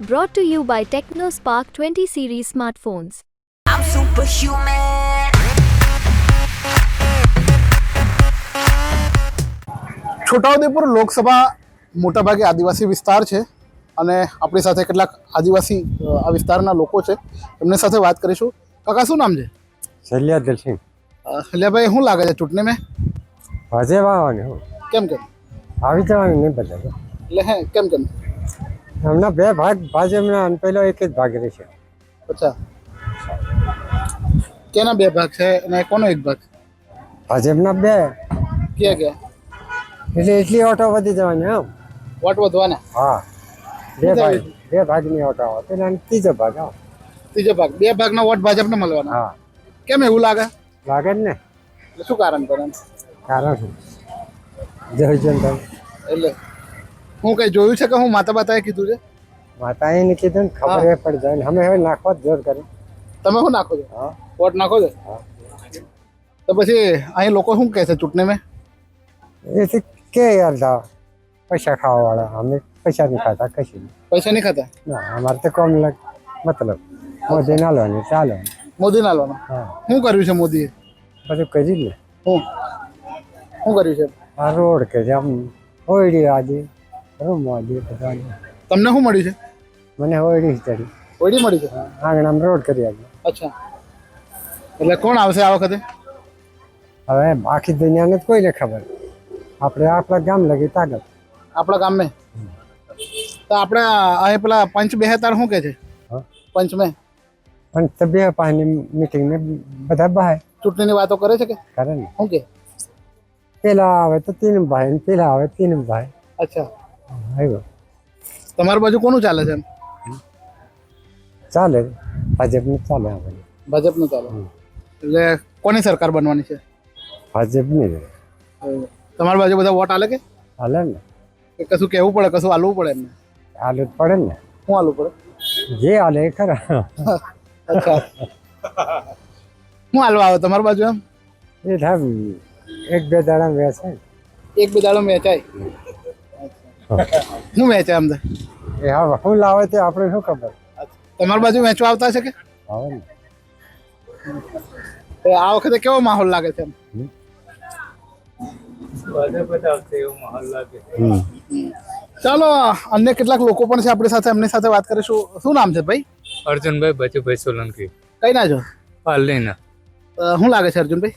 Brought to you by TechnoSpark 20 series smartphones. I'm superhuman. Chhota Udepur Lok Sabha મોટાભાગે આદિવાસી વિસ્તાર છે અને આપણી સાથે કેટલાક આદિવાસી આ વિસ્તારના લોકો છે. એમની સાથે વાત કરીશું. કાકા શું નામ છે? શૈલ્યા દિલસિંહ. હલ્યાભાઈ શું લાગે છે ચૂંટણીમાં ભાજપ આવવાની કેમ કેમ? આવી જવાની નહીં બદલે એટલે હે કેમ કેમ? હમણાં બે ભાગ ભાજપના અને પેલો એક જ ભાગ રહેશે અચ્છા. કેના બે ભાગ છે અને કોનો એક ભાગ? ભાજપના બે. કે કે એટલે એટલી ઓટો વધી જવાની હા વોટ વધવાના? હા. બે ભાગ બે ભાગની ઓટો આવે. પેલા ત્રીજો ભાગ આવે. ત્રીજો ભાગ. બે ભાગના વોટ ભાજપને મળવાના. હા. કેમ એવું લાગે? લાગે જ ને. શું કારણ કરે? કારણ શું? જય જનતા. એટલે હું કઈ જોયું છે કે હું માતા બાતાએ કીધું છે? માતાએ નહીં કીધું ને ખબર એ પડી જાય ને. અમે હવે નાખવા જ જોર કરે. તમે શું નાખો છો? હા. વોટ નાખો છો. તો પછી અહીં લોકો શું કહે છે ચૂંટણીમાં? એથી કે યાર જા પૈસા ખાવા વાળા અમે પૈસા નહીં ખાતા કશું પૈસા નહીં ખાતા? ના અમારે તો કોમ લાગ મતલબ મોદી ના લેવાની ચાલે. મોદી ના લાવવાનો શું કર્યું છે મોદીએ? બધું કરી ને. શું શું કર્યું છે? આ રોડ કે છે આમ ઓઈડી આજે. તમને શું મળ્યું છે? મને હોયડી જ ચડી. ઓડી મળી છે? આંગણામાં રોડ કરી આજે અચ્છા. એટલે કોણ આવશે આ વખતે? હવે આખી દુનિયાને તો કોઈને ખબર. આપણે આપણા ગામ લગી તાકાત. આપણા ગામમાં તો આપણે અહીં પેલા પંચ બે તાર શું કે છે. પંચ મેં તો બે પાણી મીટિંગ ને બધા બહાર. ચૂંટણીની વાતો કરે છે કે? કરે ને. શું કે? પેલા આવે તો તીન ભાઈ પેલા આવે તીન ભાઈ. અચ્છા. આવ્યો તમારી બાજુ કોનું ચાલે છે ચાલે. ભાજપનું ચાલે આપણે ભાજપનું ચાલે. એટલે કોની સરકાર બનવાની છે? ભાજપની તમારી બાજુ બધા વોટ આલે કે? હાલે ને. કે કશું કહેવું પડે કશું હાલવું પડે એમને? હાલવું જ પડે ને. શું હાલવું પડે? જે હાલે એ ખરા. અચ્છા. શું હાલવા આવે તમારી બાજુ એમ? એ એક બે દાડા વેચાય. એક બે દાડા વેચાય? શું વેચે અમને એ હા શું લાવે તે આપણે શું ખબર? તમારી બાજુ વેચવા આવતા છે કે? તો આ વખતે કેવો માહોલ લાગે છે ચાલો અન્ય કેટલાક લોકો પણ છે આપણી સાથે એમની સાથે વાત કરીશું. શું નામ છે ભાઈ? અર્જુનભાઈ બચુભાઈ સોલંકી. કઈ ના છો? પાલીના અ, શું લાગે છે અર્જુનભાઈ?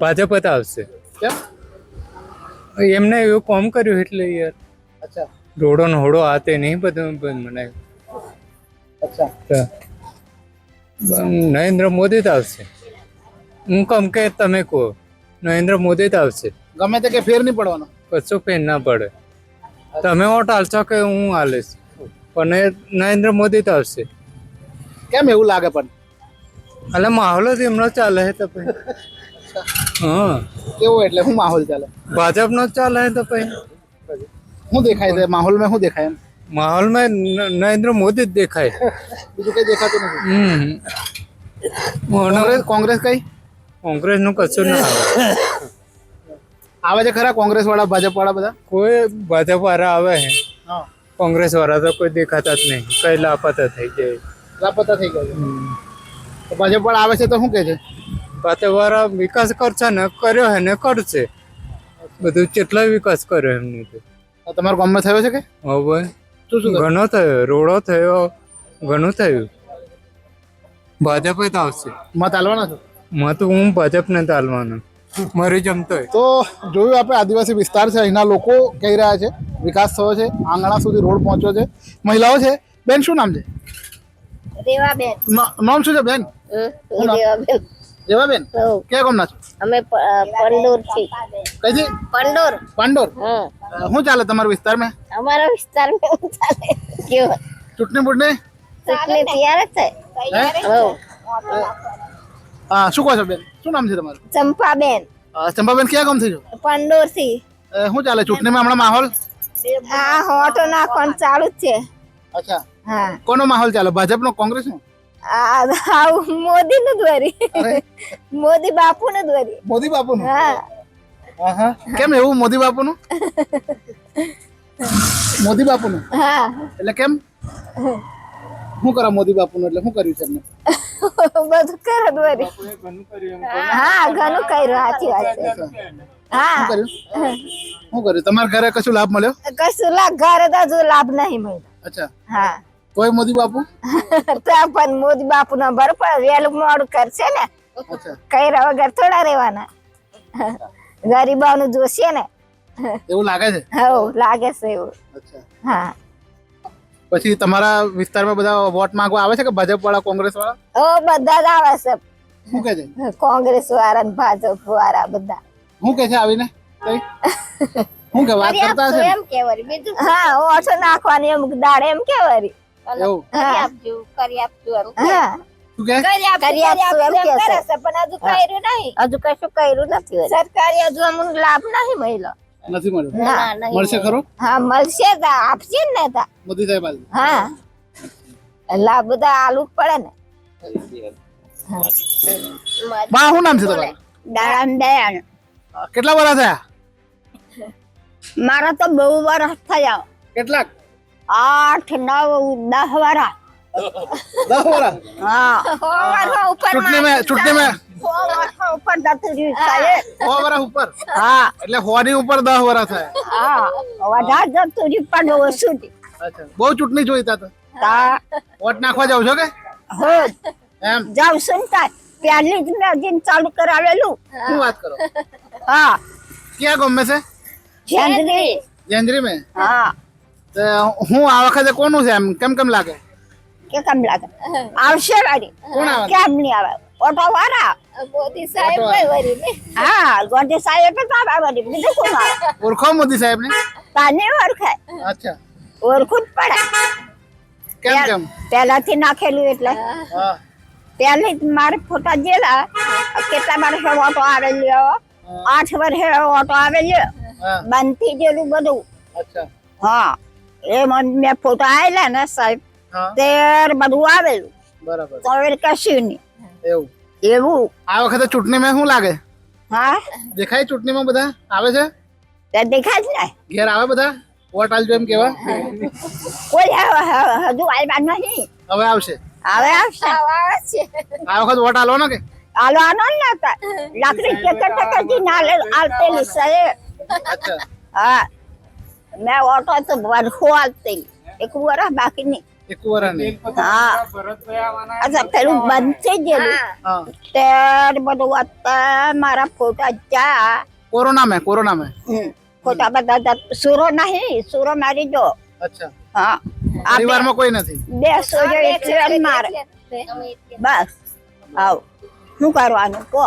ભાજપ જ આવશે. કેમ? એમને એવું કોમ કર્યું એટલે યાર. અચ્છા. રોડો નો હોડો આ તે નહીં બધું બંધ મને. અચ્છા. નરેન્દ્ર મોદી જ આવશે. હું કમ કે તમે કહો નરેન્દ્ર મોદી જ આવશે. ગમે તે કે ફેર નહીં પડવાનો. કશું ફેર ના પડે. તમે વોટ હાલશો કે હું હાલીશ પણ નરેન્દ્ર મોદી જ આવશે. કેમ એવું લાગે પણ? એટલે માહોલ જ એમનો ચાલે છે તો હા. કેવો એટલે? શું માહોલ ચાલે? ભાજપનો જ ચાલે તો પછી શું દેખાય છે? માહોલમાં શું દેખાય એમ? માહોલમાં નરેન્દ્ર મોદી જ દેખાય. બીજું કઈ દેખાતું નથી? કોંગ્રેસ કોંગ્રેસ કઈ? કોંગ્રેસનું કશું ના આવે. આવે છે ખરા કોંગ્રેસ વાળા ભાજપ વાળા બધા? કોઈ ભાજપ વાળા આવે. છે હા. કોંગ્રેસ વાળા તો કોઈ દેખાતા જ નહીં. કઈ લાપતા થઈ જાય. લાપતા થઈ ગયા ભાજપ વાળા આવે છે તો શું કે છે? ભાજપ વાળા વિકાસ કરશે ને કર્યો હે ને કરશે. બધું કેટલો વિકાસ કર્યો એમને તો. તમારો તમારા ગામમાં થયો છે કે? હવે શું શું ઘણો થયો રોડો થયો ઘણું થયું. ભાજપ જ આવશે. મત આલવાના છો? મત તો હું ભાજપને ચાલવાનું મરી જમતો તો જોયું આપણે આદિવાસી વિસ્તાર છે અહીંના લોકો કહી રહ્યા છે વિકાસ થયો છે આંગણા સુધી રોડ પહોંચ્યો છે. મહિલાઓ છે બેન શું નામ છે? નામ શું છે બેન? હોવ. ક્યાં ગામના છો? અમે પંડોરથી કઈથી? પંડોર. પંડોર? શું ચાલે તમારા વિસ્તારમાં? અમારા વિસ્તારમાં એવું ચાલે? કેવો? ચૂંટણી બૂટણી ચૂંટણી તૈયાર જ છે. હા? શું કહો છો બેન? શું નામ છે તમારું? ચંપાબેન. ચંપાબેન ક્યાં ગામથી છો? પંડોરથી શું ચાલે? ચૂંટણીમાં હમણાં માહોલ? હા હોટો નાખવાનું ચાલુ જ છે. અચ્છા. હા. કોનો માહોલ ચાલે? ભાજપનો કોંગ્રેસનો? મોદી નું દ્વારી મોદી બાપુ નું દ્વારી મોદી બાપુનું? હા. હા હા કેમ એવું મોદી બાપુનું? મોદી બાપુનું? હા. એટલે કેમ? શું કરો મોદી બાપુનું? એટલે શું કર્યું છે એમને? બધું કરે દ્વારી હા ઘણું કર્યું સાચી વાત છે. હા. શું કર્યું? તમારા ઘરે કશું લાભ મળ્યો? કશું લાભ ઘરે તો લાભ નહીં મળ્યો. અચ્છા. હા. તોય મોદી બાપુ? તો પણ મોદી બાપુ નો બરોબર વેલું મોડું કરશે ને. અચ્છા. વગર થોડા રહેવાના. ગરીબાનું જોશે ને. એવું લાગે છે? હવ લાગે છે એવું. હા. પછી તમારા વિસ્તારમાં બધા વોટ માંગવા આવે છે કે ભાજપ વાળા કોંગ્રેસ વાળા ઓ બધા જ આવે છે. શું કહે છે? કોંગ્રેસ વાળા ને ભાજપ વાળા બધા. શું કહે છે આવીને? કઈ? શું કે વાત કરતા છે ને? એમ કેવારી બીજું હા ઓછો નાખવાની એમ દાડે એમ કેવારી એવું. કરી આપજો કરી આપજો હા. શું કે? કરી આપશું એમ કે છે. પણ હજુ કર્યું નહીં. હજુ કશું કર્યું નથી સરકારી હજુ અમને લાભ નહીં મળ્યો. નથી મળ્યું? ના મળશે ખરો? હા મળશે તો આપશે ને તા. મોદી સાહેબ આજે હા. લાભ બધા આલુ જ પડે ને. બા શું નામ છે તમારું? દાડા દયાણ કેટલા વર્ષ થયા? મારા તો બહુ વર્ષ થયા. કેટલાક? આઠ નવ દસ વાળા દસ વાળા હા. ચૂંટણી માં ચૂંટણી માં ઉપર જતું રહ્યું સાહેબ સો વર્ષ ઉપર? હા. એટલે સો ઉપર દસ વરસ થયા. હા. વધારે જતું રહ્યું પણ ઓછું બહુ ચૂંટણી જોઈતા તો તા? વોટ નાખવા જાવ છો કે? હો. એમ? જાવ સુન તાર. પહેલી જ મેં જીન ચાલુ કરાવેલું. શું વાત કરો? હા. ક્યાં ગમે છે? જેન્દ્રી. જેન્દ્રી મેં હા. તો હું આ વખતે કોનું છે એમ? કેમ કેમ લાગે? કે કેમ લાગે? આવશે વાળી કોણ આવે? કેમ નહીં આવે? ઓટો વાળા? મોદી સાહેબ હા મોદી સાહેબ તો આવે વરી. બીજું કોણ આવે? ઓળખો મોદી સાહેબ ને તાને ઓળખાય. અચ્છા. ઓળખું જ પડે. કેમ કેમ? પહેલાથી નાખેલું એટલે. હા. પહેલી મારે ફોટા જેલા કેટલા વર્ષે ઓટો આવેલ્યો આઠ વર્ષે ઓટો આવેલ્યો હા. જેલું બધું. અચ્છા. હા. એ મને મેં ફોટો આવેલા ને સાહેબ તે તેર બધું આવેલું. બરાબર. તો કશું નહીં. એવું. એવું. આ વખતે ચૂંટણીમાં શું લાગે? હા? દેખાય ચૂંટણીમાં બધા? આવે છે? તે દેખાય જ ને ઘેર આવે બધા? વોટ આલજો એમ કેવા? કોઈ આવે હ- હજુ આવ્યા નહીં. હવે આવશે. હવે આવશે. આ વખત વોટ આલો ને કે? આલો આનો ને લાકડી ટેકર ટેકરથી ના લે આલતેલી સાહેબ. અચ્છા. હા. મેં ઓટો તો વર્ષો આલતેલી એક વર્ષ બાકી નહીં એક વરાની હા અચ્છા પેલું બંધ થઈ ગયેલું હા ત્યારે બધું અત્યારે મારા ફોટા જા કોરોના में कोरोना में હમ. ફોટા બધા જા- સુરો નહીં સુરો મારી દો અચ્છા હા આ પરિવારમાં કોઈ નથી બે સોજો એટલે મારે બસ આવ શું કરવાનું કો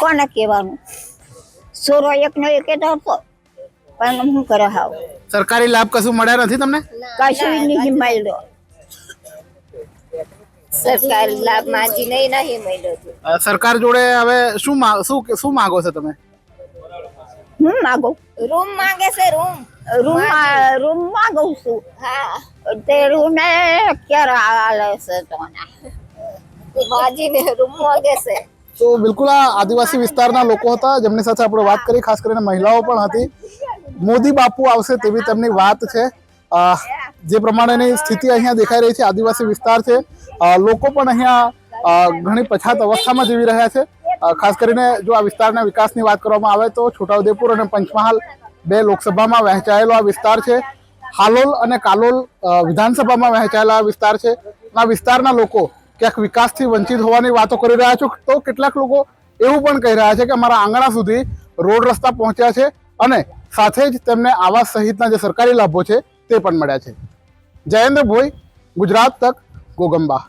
કોને કહેવાનું સોરો એક નો એક જ હતો પણ શું કરે હાવ? સરકારી લાભ કશું મળ્યા નથી તમને? કશું નહીં મળ્યો. સરકારી લાભ માંજી નહીં નહીં મળ્યો અ, સરકાર જોડે હવે શું મા- શું શું માંગો છો તમે? હું માગું? રૂમ માંગે છે રૂમ. રૂમ રૂમ માંગુ છું. હા. તે રૂમ ને ક્યારે આલે છે તો માજી ને રૂમ માંગે છે. તો બિલકુલ આ આદિવાસી વિસ્તારના લોકો હતા જેમની સાથે આપણે વાત કરી ખાસ કરીને મહિલાઓ પણ હતી. મોદી બાપુ આવશે તેવી તેમની વાત છે. જે પ્રમાણેની સ્થિતિ અહીંયા દેખાઈ રહી છે, આદિવાસી વિસ્તાર છે. લોકો પણ અહીંયા ઘણી પછાત અવસ્થામાં જીવી રહ્યા છે. ખાસ કરીને જો આ વિસ્તારના વિકાસની વાત કરવામાં આવે તો છોટાઉદેપુર અને પંચમહાલ બે લોકસભામાં વહેંચાયેલો આ વિસ્તાર છે. હાલોલ અને કાલોલ વિધાનસભામાં વહેંચાયેલા આ વિસ્તાર છે. આ વિસ્તારના લોકો ક્યાંક વિકાસથી વંચિત હોવાની વાતો કરી રહ્યા છો. તો કેટલાક લોકો એવું પણ કહી રહ્યા છે કે અમારા આંગણા સુધી રોડ રસ્તા પહોંચ્યા છે અને સાથે જ તેમને આવાસ સહિતના જે સરકારી લાભો છે તે પણ મળ્યા છે. જયેન્દ્ર ભોઈ ગુજરાત તક, ગોગંબા.